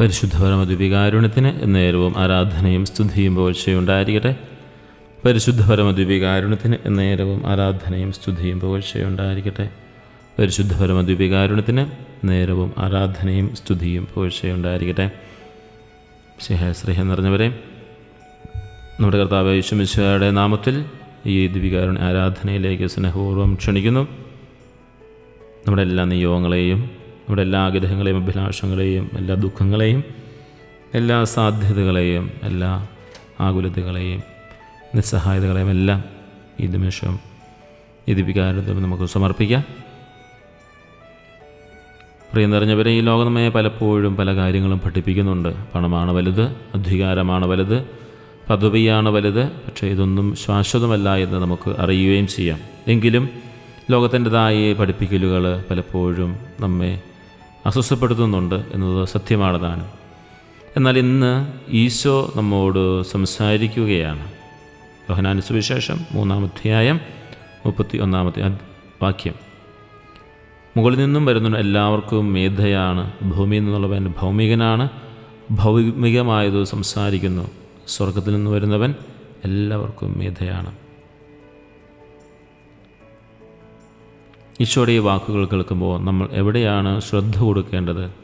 പരിശുദ്ധ പരമദ്വികാരുണ്യത്തിന് നേരവും ആരാധനയും സ്തുതിയും പുകഴ്ചയുണ്ടായിരിക്കട്ടെ പരിശുദ്ധ പരമദ്വികാരുണ്യത്തിന് നേരവും ആരാധനയും സ്തുതിയും പുകഴ്ചയുണ്ടായിരിക്കട്ടെ പരിശുദ്ധ പരമദ്വികാരുണ്യത്തിന് നേരവും ആരാധനയും സ്തുതിയും പുകഴ്ചയുണ്ടായിരിക്കട്ടെ സ്നേഹസ്നേഹം നിറഞ്ഞവരെ നമ്മുടെ കർത്താവ് യേശുമിശയുടെ നാമത്തിൽ ഈ ദ്വീപികാരുണ്യ ആരാധനയിലേക്ക് സ്നേഹപൂർവം ക്ഷണിക്കുന്നു. നമ്മുടെ എല്ലാ നിയോഗങ്ങളെയും നമ്മുടെ എല്ലാ ആഗ്രഹങ്ങളെയും അഭിലാഷങ്ങളെയും എല്ലാ ദുഃഖങ്ങളെയും എല്ലാ സാധ്യതകളെയും എല്ലാ ആകുലതകളെയും നിസ്സഹായതകളെയും എല്ലാം ഈ നിമിഷം ഈ ദിവികാരത്തിൽ നമുക്ക് സമർപ്പിക്കാം. പ്രിയം നിറഞ്ഞവരെ ഈ ലോകനമയെ പലപ്പോഴും പല കാര്യങ്ങളും പഠിപ്പിക്കുന്നുണ്ട്. പണമാണ് വലുത് അധികാരമാണ് വലുത് പദവിയാണ് വലുത് പക്ഷേ ഇതൊന്നും ശാശ്വതമല്ല എന്ന് നമുക്ക് അറിയുകയും ചെയ്യാം. എങ്കിലും ലോകത്തിന്റെതായ പഠിപ്പിക്കലുകൾ പലപ്പോഴും നമ്മെ അസ്വസ്ഥപ്പെടുത്തുന്നുണ്ട് എന്നത് സത്യമാണ് താനും. എന്നാൽ ഇന്ന് ഈശോ നമ്മോട് സംസാരിക്കുകയാണ്. യോഹനാന സുവിശേഷം മൂന്നാമധ്യായം മുപ്പത്തി ഒന്നാമത്തെ വാക്യം. മുകളിൽ നിന്നും വരുന്ന എല്ലാവർക്കും മേധയാണ് ഭൂമിയിൽ നിന്നുള്ളവൻ ഭൗമികനാണ് ഭൗമികമായത് സംസാരിക്കുന്നു. സ്വർഗത്തിൽ നിന്ന് വരുന്നവൻ എല്ലാവർക്കും മേധയാണ്. ഈശോയുടെ ഈ വാക്കുകൾ കേൾക്കുമ്പോൾ നമ്മൾ എവിടെയാണ് ശ്രദ്ധ കൊടുക്കേണ്ടത്?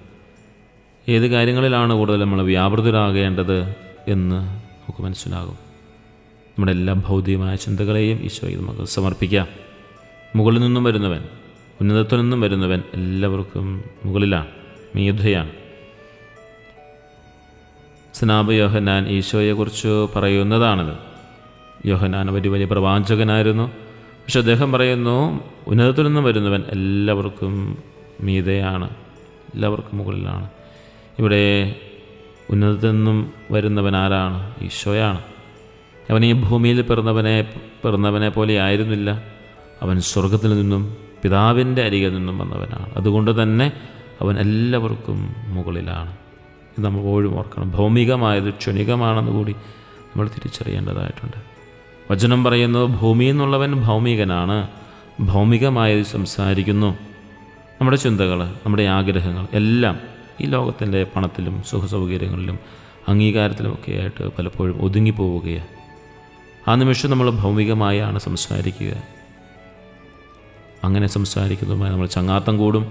ഏത് കാര്യങ്ങളിലാണ് കൂടുതൽ നമ്മൾ വ്യാപൃതരാകേണ്ടത് എന്ന് നമുക്ക് മനസ്സിലാകും. നമ്മുടെ എല്ലാ ഭൗതികമായ ചിന്തകളെയും ഈശോയ്ക്ക് നമുക്ക് സമർപ്പിക്കാം. മുകളിൽ നിന്നും വരുന്നവൻ ഉന്നതത്തിൽ നിന്നും വരുന്നവൻ എല്ലാവർക്കും മുകളിലാണ് മീധയാണ് സ്നാബ് യോഹനാൻ ഈശോയെക്കുറിച്ച് പറയുന്നതാണത്. യോഹനാൻ വലിയ വലിയ പ്രവാചകനായിരുന്നു. പക്ഷെ അദ്ദേഹം പറയുന്നു ഉന്നതത്തിൽ നിന്നും വരുന്നവൻ എല്ലാവർക്കും മീതയാണ് എല്ലാവർക്കും മുകളിലാണ്. ഇവിടെ ഉന്നതത്തിൽ നിന്നും വരുന്നവൻ ആരാണ്? ഈശോയാണ്. അവൻ ഈ ഭൂമിയിൽ പിറന്നവനെ പിറന്നവനെ പോലെ ആയിരുന്നില്ല. അവൻ സ്വർഗത്തിൽ നിന്നും പിതാവിന്റെ അരികിൽ നിന്നും വന്നവനാണ്. അതുകൊണ്ട് തന്നെ അവൻ എല്ലാവർക്കും മുകളിലാണ്. ഇത് നമ്മൾ ഓഴും ഓർക്കണം. ഭൗമികമായത് ക്ഷണികമാണെന്ന് കൂടി നമ്മൾ തിരിച്ചറിയേണ്ടതായിട്ടുണ്ട്. വചനം പറയുന്നു ഭൂമിയിൽ നിന്നുള്ളവൻ ഭൗമികനാണ് ഭൗമികമായത് സംസാരിക്കുന്നു. നമ്മുടെ ചിന്തകൾ നമ്മുടെ ആഗ്രഹങ്ങൾ എല്ലാം ഈ ലോകത്തിന്റെ പണത്തിലും സുഖസൗകര്യങ്ങളിലും അംഗീകാരത്തിലുമൊക്കെ ആയിട്ട് പലപ്പോഴും ഒതുങ്ങിപ്പോവുകയാണ്. ആ നിമിഷം നമ്മൾ ഭൗമികമായാണ് സംസാരിക്കുക. അങ്ങനെ സംസാരിക്കുന്നതുമായി നമ്മൾ ചങ്ങാത്തം കൂടും.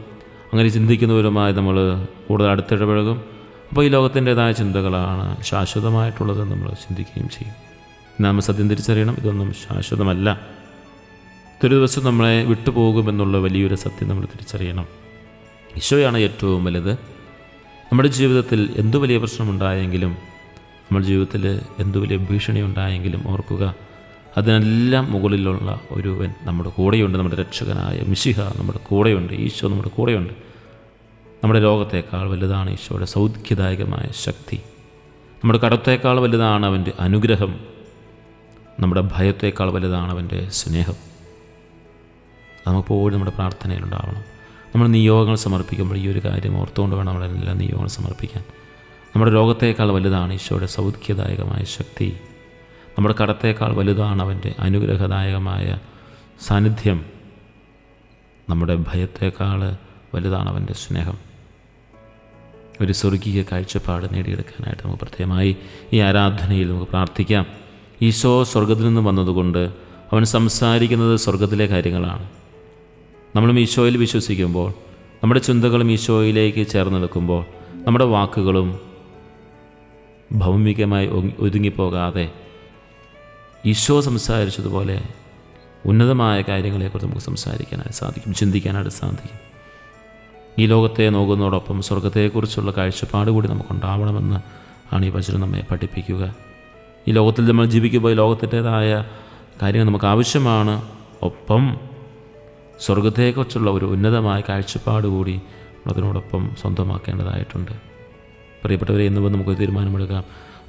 അങ്ങനെ ചിന്തിക്കുന്നവരുമായി നമ്മൾ കൂടുതൽ അടുത്തിടപഴകും. അപ്പോൾ ഈ ലോകത്തിന്റെതായ ചിന്തകളാണ് ശാശ്വതമായിട്ടുള്ളത് നമ്മൾ ചിന്തിക്കുകയും ചെയ്യും. നാം സത്യം തിരിച്ചറിയണം. ഇതൊന്നും ശാശ്വതമല്ല. ഒരു ദിവസം നമ്മളെ വിട്ടുപോകുമെന്നുള്ള വലിയൊരു സത്യം നമ്മൾ തിരിച്ചറിയണം. ഈശോയാണ് ഏറ്റവും വലുത്. നമ്മുടെ ജീവിതത്തിൽ എന്തു വലിയ പ്രശ്നമുണ്ടായെങ്കിലും നമ്മുടെ ജീവിതത്തിൽ എന്തു വലിയ ഭീഷണി ഉണ്ടായെങ്കിലും ഓർക്കുക അതിനെല്ലാം മുകളിലുള്ള ഒരുവൻ നമ്മുടെ കൂടെയുണ്ട്. നമ്മുടെ രക്ഷകനായ മിശിഹ നമ്മുടെ കൂടെയുണ്ട്. ഈശോ നമ്മുടെ കൂടെയുണ്ട്. നമ്മുടെ ലോകത്തേക്കാൾ വലുതാണ് ഈശോയുടെ സൗഖ്യദായകമായ ശക്തി. നമ്മുടെ കടത്തേക്കാൾ വലുതാണ് അവന്റെ അനുഗ്രഹം. നമ്മുടെ ഭയത്തേക്കാൾ വലുതാണ് അവന്റെ സ്നേഹം. നമുക്കെപ്പോഴും നമ്മുടെ പ്രാർത്ഥനയിലുണ്ടാവണം. നമ്മൾ നിയോഗങ്ങൾ സമർപ്പിക്കുമ്പോൾ ഈ ഒരു കാര്യം ഓർത്തുകൊണ്ട് വേണം നമ്മളെല്ലാം നിയോഗങ്ങൾ സമർപ്പിക്കാൻ. നമ്മുടെ രോഗത്തേക്കാൾ വലുതാണ് ഈശോയുടെ സൗഖ്യദായകമായ ശക്തി. നമ്മുടെ കടത്തേക്കാൾ വലുതാണ് അവന്റെ അനുഗ്രഹദായകമായ സാന്നിധ്യം. നമ്മുടെ ഭയത്തേക്കാൾ വലുതാണ് അവന്റെ സ്നേഹം. ഒരു സ്വർഗീയ കാഴ്ചപ്പാട് നേടിയെടുക്കാനായിട്ട് നമുക്ക് പ്രത്യേകമായി ഈ ആരാധനയിൽ നമുക്ക് പ്രാർത്ഥിക്കാം. ഈശോ സ്വർഗത്തിൽ നിന്ന് വന്നതുകൊണ്ട് അവൻ സംസാരിക്കുന്നത് സ്വർഗത്തിലെ കാര്യങ്ങളാണ്. നമ്മളും ഈശോയിൽ വിശ്വസിക്കുമ്പോൾ നമ്മുടെ ചിന്തകളും ഈശോയിലേക്ക് ചേർന്ന് നിൽക്കുമ്പോൾ നമ്മുടെ വാക്കുകളും ഭൗമികമായി ഒതുങ്ങിപ്പോകാതെ ഈശോ സംസാരിച്ചതുപോലെ ഉന്നതമായ കാര്യങ്ങളെക്കുറിച്ച് നമുക്ക് സംസാരിക്കാനായിട്ട് സാധിക്കും ചിന്തിക്കാനായിട്ട് സാധിക്കും. ഈ ലോകത്തെ നോക്കുന്നതോടൊപ്പം സ്വർഗത്തെക്കുറിച്ചുള്ള കാഴ്ചപ്പാട് കൂടി നമുക്കുണ്ടാവണമെന്ന് ആണ് ഈ വചനം നമ്മെ പഠിപ്പിക്കുക. ഈ ലോകത്തിൽ നമ്മൾ ജീവിക്കുമ്പോൾ ഈ ലോകത്തിന്റെതായ കാര്യങ്ങൾ നമുക്ക് ആവശ്യമാണ്. ഒപ്പം സ്വർഗത്തെക്കുറിച്ചുള്ള ഒരു ഉന്നതമായ കാഴ്ചപ്പാട് കൂടി അതിനോടൊപ്പം സ്വന്തമാക്കേണ്ടതായിട്ടുണ്ട്. പ്രിയപ്പെട്ടവരെ എന്ന് നമുക്ക് തീരുമാനമെടുക്കാം.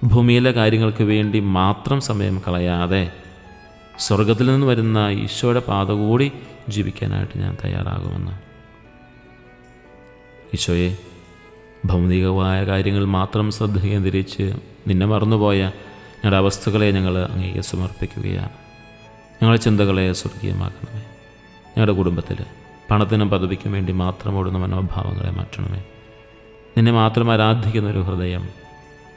ഭൂമിയിലെ കാര്യങ്ങൾക്ക് വേണ്ടി മാത്രം സമയം കളയാതെ സ്വർഗത്തിൽ നിന്ന് വരുന്ന ഈശോയുടെ പാത കൂടി ജീവിക്കാനായിട്ട് ഞാൻ തയ്യാറാകുമെന്ന്. ഈശോയെ ഭൗതികമായ കാര്യങ്ങൾ മാത്രം ശ്രദ്ധ കേന്ദ്രീകരിച്ച് നിന്നെ മറന്നുപോയ ഞങ്ങളുടെ അവസ്ഥകളെ ഞങ്ങൾ അങ്ങേക്ക് സമർപ്പിക്കുകയാണ്. ഞങ്ങളുടെ ചിന്തകളെ സ്വർഗീയമാക്കണമേ. ഞങ്ങളുടെ കുടുംബത്തിൽ പണത്തിനും പദവിക്കും വേണ്ടി മാത്രം ഓടുന്ന മനോഭാവങ്ങളെ മാറ്റണമേ. നിന്നെ മാത്രം ആരാധിക്കുന്ന ഒരു ഹൃദയം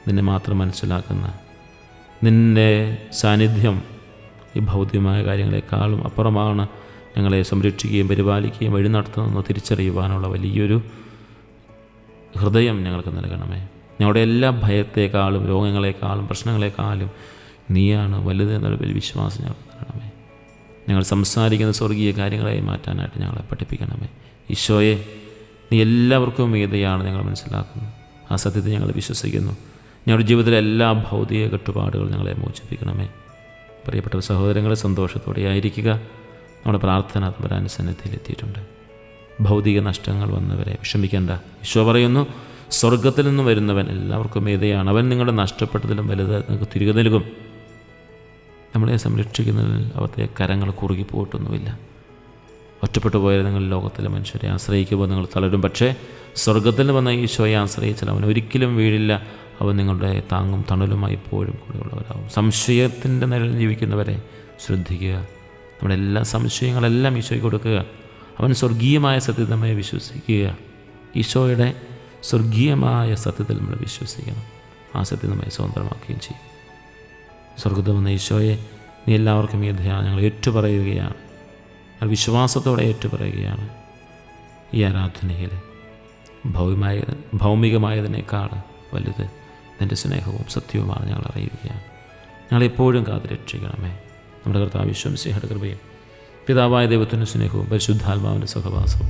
നിന്നെ മാത്രം മനസ്സിലാക്കുന്ന നിന്റെ സാന്നിധ്യം ഈ ഭൗതികമായ കാര്യങ്ങളെക്കാളും അപ്പുറമാണ് ഞങ്ങളെ സംരക്ഷിക്കുകയും പരിപാലിക്കുകയും വഴി നടത്തുന്നതെന്ന് തിരിച്ചറിയുവാനുള്ള വലിയൊരു ഹൃദയം ഞങ്ങൾക്ക് നൽകണമേ. ഞങ്ങളുടെ എല്ലാ ഭയത്തെക്കാളും രോഗങ്ങളെക്കാളും പ്രശ്നങ്ങളെക്കാളും നീയാണ് വലുത് എന്നുള്ള വലിയ വിശ്വാസം ഞങ്ങൾ തരണമേ. ഞങ്ങൾ സംസാരിക്കുന്ന സ്വർഗീയ കാര്യങ്ങളായി മാറ്റാനായിട്ട് ഞങ്ങളെ പഠിപ്പിക്കണമേ. ഈശോയെ നീ എല്ലാവർക്കും മീതയാണ് ഞങ്ങൾ മനസ്സിലാക്കുന്നു ആ സത്യത്തെ ഞങ്ങൾ വിശ്വസിക്കുന്നു. ഞങ്ങളുടെ ജീവിതത്തിലെ എല്ലാ ഭൗതിക കെട്ടുപാടുകളും ഞങ്ങളെ മോചിപ്പിക്കണമേ. പ്രിയപ്പെട്ട സഹോദരങ്ങളെ സന്തോഷത്തോടെ ആയിരിക്കുക. നമ്മുടെ പ്രാർത്ഥന തമ്പരാൻ സന്നിധിയിലെത്തിയിട്ടുണ്ട് ഭൗതിക നഷ്ടങ്ങൾ വന്നവരെ വിഷമിക്കേണ്ട. ഈശോ പറയുന്നു സ്വർഗത്തിൽ നിന്ന് വരുന്നവൻ എല്ലാവർക്കും മീതയാണ് അവൻ നിങ്ങളുടെ നഷ്ടപ്പെട്ടതിലും വലുത് നിങ്ങൾക്ക് തിരികെ നൽകും. നമ്മളെ സംരക്ഷിക്കുന്നതിൽ അവരുടെ കരങ്ങൾ കുറുകി പോയിട്ടൊന്നുമില്ല. ഒറ്റപ്പെട്ടു പോയാൽ നിങ്ങൾ ലോകത്തിലെ മനുഷ്യരെ ആശ്രയിക്കുമ്പോൾ നിങ്ങൾ തളരും. പക്ഷേ സ്വർഗത്തിൽ വന്ന ഈശോയെ ആശ്രയിച്ചാൽ അവൻ ഒരിക്കലും വീഴില്ല. അവൻ നിങ്ങളുടെ താങ്ങും തണലുമായി എപ്പോഴും കൂടെയുള്ളവരാകും സംശയത്തിന്റെ നിഴൽ ജീവിക്കുന്നവരെ ശ്രദ്ധിക്കുക. നമ്മുടെ എല്ലാ സംശയങ്ങളെല്ലാം ഈശോയ്ക്ക് കൊടുക്കുക. അവൻ സ്വർഗീയമായ സത്യതമായി വിശ്വസിക്കുക. ഈശോയുടെ സ്വർഗീയമായ സത്യത്തിൽ നമ്മൾ വിശ്വസിക്കണം. ആ സത്യം നമ്മെ സ്വതന്ത്രമാക്കുകയും ചെയ്യും. സ്വർഗത്തിൽ വന്ന ഈശോയെ നീ എല്ലാവർക്കും ഈ ധ്യാനം ഞങ്ങൾ ഏറ്റുപറയുകയാണ്. ഞാൻ വിശ്വാസത്തോടെ ഏറ്റുപറയുകയാണ്. ഈ ആരാധനയിൽ ഭൗമികമായ ഭൗമികമായതിനേക്കാൾ വലുത് നിന്റെ സ്നേഹവും സത്യവുമാണ് ഞങ്ങൾ അറിയുകയാണ്. ഞങ്ങളെപ്പോഴും കാത്തുരക്ഷിക്കണമേ. നമ്മുടെ കർത്താവ് വിശ്വംസിഹയുടെ കൃപയും പിതാവായ ദൈവത്തിന്റെ സ്നേഹവും പരിശുദ്ധാത്മാവിന്റെ സഹവാസവും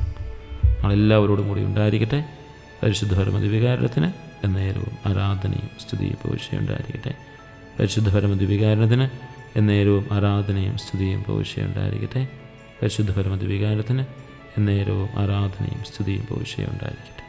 ഞങ്ങളെല്ലാവരോടും കൂടി ഉണ്ടായിരിക്കട്ടെ. പരിശുദ്ധ പരമദിവികാരണത്തിന് എന്നേരവും ആരാധനയും സ്തുതിയും പോഴ്ചയുണ്ടായിരിക്കട്ടെ പരിശുദ്ധ പരമദിവികാരണത്തിന് എന്നേരവും ആരാധനയും സ്തുതിയും പോഴ്ചയുണ്ടായിരിക്കട്ടെ പരിശുദ്ധ പരമദിവികാരണത്തിന് എന്നേരവും ആരാധനയും സ്തുതിയും പോഴ്ചയുണ്ടായിരിക്കട്ടെ